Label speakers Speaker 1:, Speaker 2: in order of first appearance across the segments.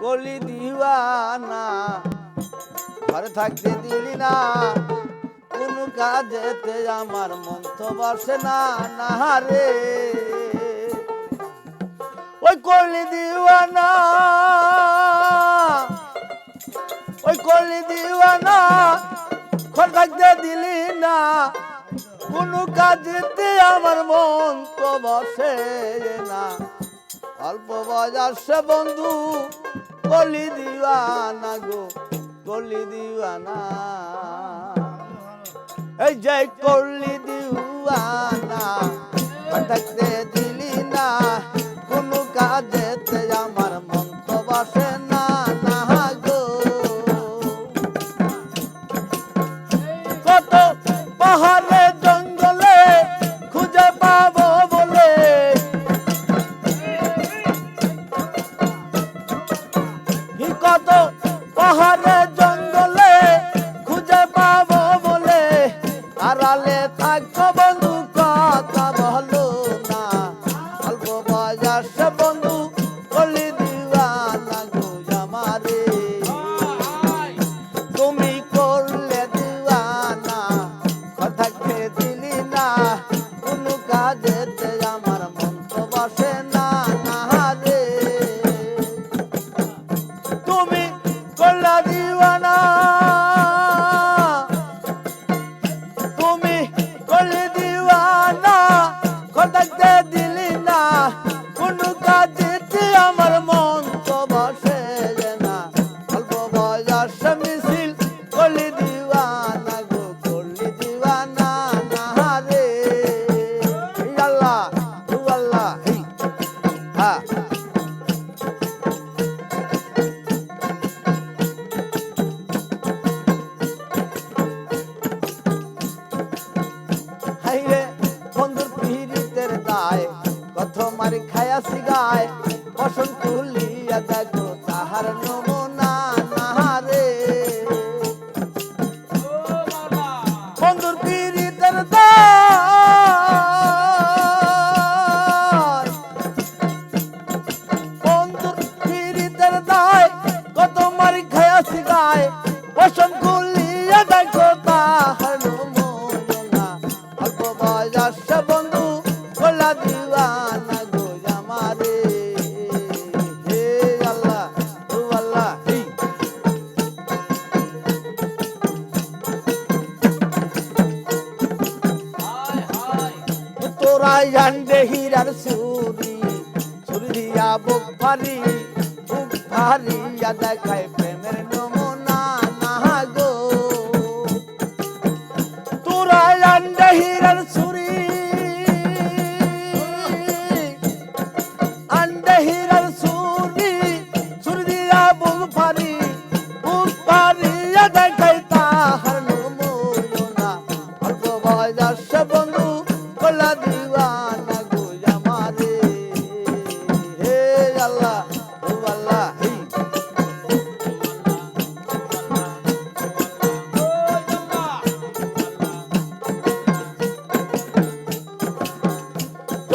Speaker 1: কলি দিওয়ানা, ঘরে থাকতে দিলি না, কোন কাজেতে আমার মন তো বসে না না রে। ওই কলি দিওয়ানা, ওই কলি দিওয়ানা, ঘর থাকতে দিলি না, কোন কাজেতে আমার মন তো বসে না। অল্প বয়সে বন্ধু কলি দিওয়ানা গো কলি দিওয়ানা। এই যে কলি দিওয়ানা ভটকতে আর সুরি সুর দিয়া বুক ভারি বুক ভারিয়া দেখায় প্রেমের নো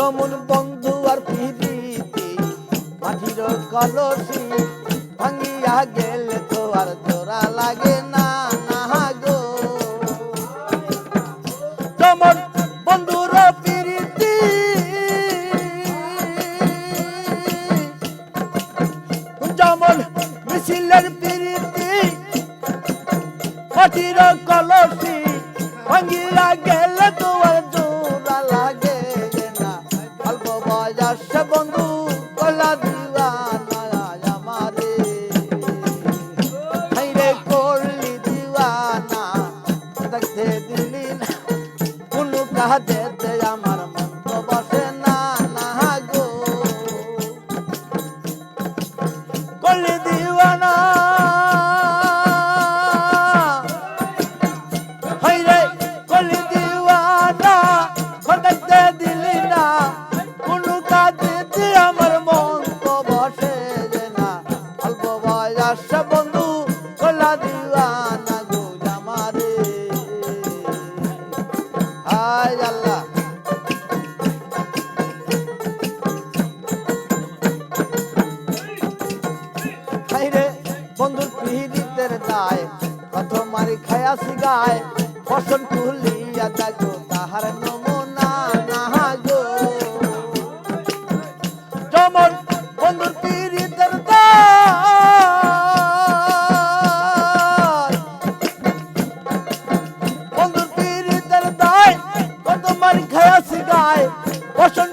Speaker 1: অমন বন্ধু আর প্রীতি মাটির কলসি ভাঙিয়া গেলে তো আর জোড়া লাগে না না গো। তোমার বন্ধুর প্রীতি যেমন মিছিলের প্রীতি মাটির কলসি ভাঙিয়া গেলে তো গাছি গায়, ফসল তুলিয়া যাইতো তাহার নমুনা না গো যেমন বন্ধুর পীড়িতের বন্ধুর পীড়িতের দায়, কত মার খায়াছি গায়, ফসল